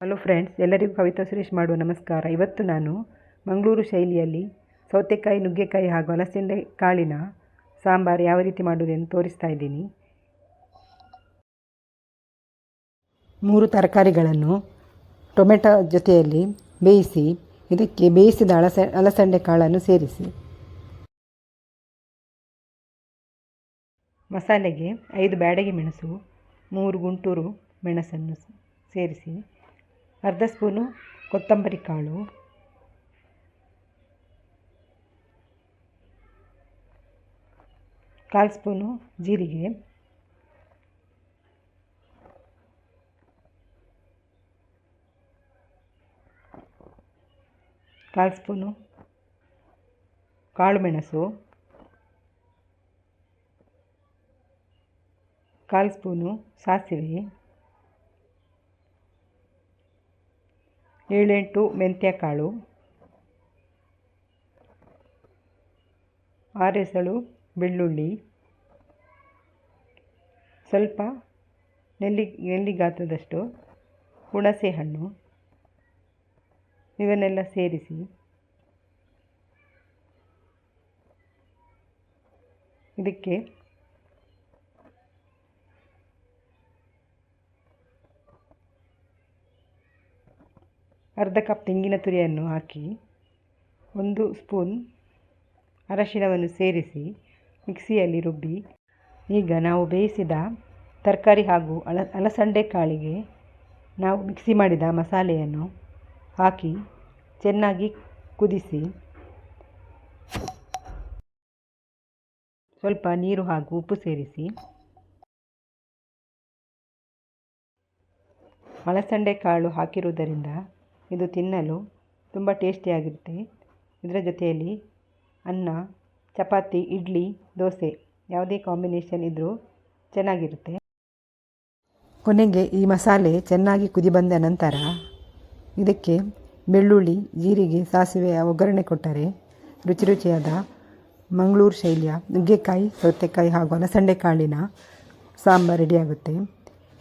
Hello friends ಎಲ್ಲರಿಗೂ ಕವಿತಾ ಸುರೇಶ್ ಮಾಡುವ ನಮಸ್ಕಾರ. ಇವತ್ತು ನಾನು ಮಂಗಳೂರು ಶೈಲಿಯಲ್ಲಿ ಸೌತೆಕಾಯಿ, ನುಗ್ಗೆಕಾಯಿ ಹಾಗೂ ಹಲಸಿಂಡೆ ಕಾಳಿನ ಸಾಂಬಾರು ಯಾವ ರೀತಿ ಮಾಡುವುದೆಂದು ತೋರಿಸ್ತಾ ಇದ್ದೀನಿ. ಮೂರು ತರಕಾರಿಗಳನ್ನು ಟೊಮೆಟೊ ಜೊತೆಯಲ್ಲಿ ಬೇಯಿಸಿ, ಇದಕ್ಕೆ ಬೇಯಿಸಿದ ಅಲಸ ಅಲಸಂಡೆ ಕಾಳನ್ನು ಸೇರಿಸಿ. ಮಸಾಲೆಗೆ ಐದು ಬ್ಯಾಡಗಿ ಮೆಣಸು, ಮೂರು ಗುಂಟೂರು ಮೆಣಸನ್ನು ಸೇರಿಸಿ. ಅರ್ಧ ಸ್ಪೂನು ಕೊತ್ತಂಬರಿ ಕಾಳು. ಕಾಲು ಸ್ಪೂನು ಜೀರಿಗೆ. ಕಾಲು ಸ್ಪೂನು ಕಾಳು ಮೆಣಸು. ಕಾಲು ಸ್ಪೂನು ಸಾಸಿವೆ. ಏಳೆಂಟು ಮೆಂತ್ಯ ಕಾಳು ಆರೆಸಳು ಬೆಳ್ಳುಳ್ಳಿ. ಸ್ವಲ್ಪ ನೆಲ್ಲಿ ನೆಲ್ಲಿ ಗಾತ್ರದಷ್ಟು ಹುಣಸೆ ಹಣ್ಣು ಇವನ್ನೆಲ್ಲ ಸೇರಿಸಿ. ಇದಕ್ಕೆ ಅರ್ಧ ಕಪ್ ತೆಂಗಿನ ತುರಿಯನ್ನು ಹಾಕಿ ಒಂದು ಸ್ಪೂನ್ ಅರಶಿನವನ್ನು ಸೇರಿಸಿ ಮಿಕ್ಸಿಯಲ್ಲಿ ರುಬ್ಬಿ. ಈಗ ನಾವು ಬೇಯಿಸಿದ ತರಕಾರಿ ಹಾಗೂ ಅಲ, ಅಲಸಂಡೆ ಕಾಳಿಗೆ ನಾವು ಮಿಕ್ಸಿ ಮಾಡಿದ ಮಸಾಲೆಯನ್ನು ಹಾಕಿ ಚೆನ್ನಾಗಿ ಕುದಿಸಿ. ಸ್ವಲ್ಪ ನೀರು ಹಾಗೂ ಉಪ್ಪು ಸೇರಿಸಿ. ಅಲಸಂಡೆ ಕಾಳು ಹಾಕಿರುವುದರಿಂದ ಇದು ತಿನ್ನಲು ತುಂಬ ಟೇಸ್ಟಿಯಾಗಿರುತ್ತೆ. ಇದರ ಜೊತೆಯಲ್ಲಿ ಅನ್ನ, ಚಪಾತಿ, ಇಡ್ಲಿ, ದೋಸೆ ಯಾವುದೇ ಕಾಂಬಿನೇಷನ್ ಇದ್ದರೂ ಚೆನ್ನಾಗಿರುತ್ತೆ. ಕೊನೆಗೆ ಈ ಮಸಾಲೆ ಚೆನ್ನಾಗಿ ಕುದಿ ಬಂದ ನಂತರ ಇದಕ್ಕೆ ಬೆಳ್ಳುಳ್ಳಿ, ಜೀರಿಗೆ, ಸಾಸಿವೆ ಒಗ್ಗರಣೆ ಕೊಟ್ಟರೆ ರುಚಿ ರುಚಿಯಾದ ಮಂಗಳೂರು ಶೈಲಿಯ ನುಗ್ಗೆಕಾಯಿ, ಸೌತೆಕಾಯಿ ಹಾಗೂ ಅಲಸಂಡೆ ಕಾಳಿನ ಸಾಂಬಾರು ರೆಡಿಯಾಗುತ್ತೆ.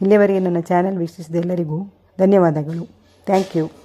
ಇಲ್ಲಿಯವರೆಗೆ ನನ್ನ ಚಾನೆಲ್ ವೀಕ್ಷಿಸಿದ ಎಲ್ಲರಿಗೂ ಧನ್ಯವಾದಗಳು. Thank you.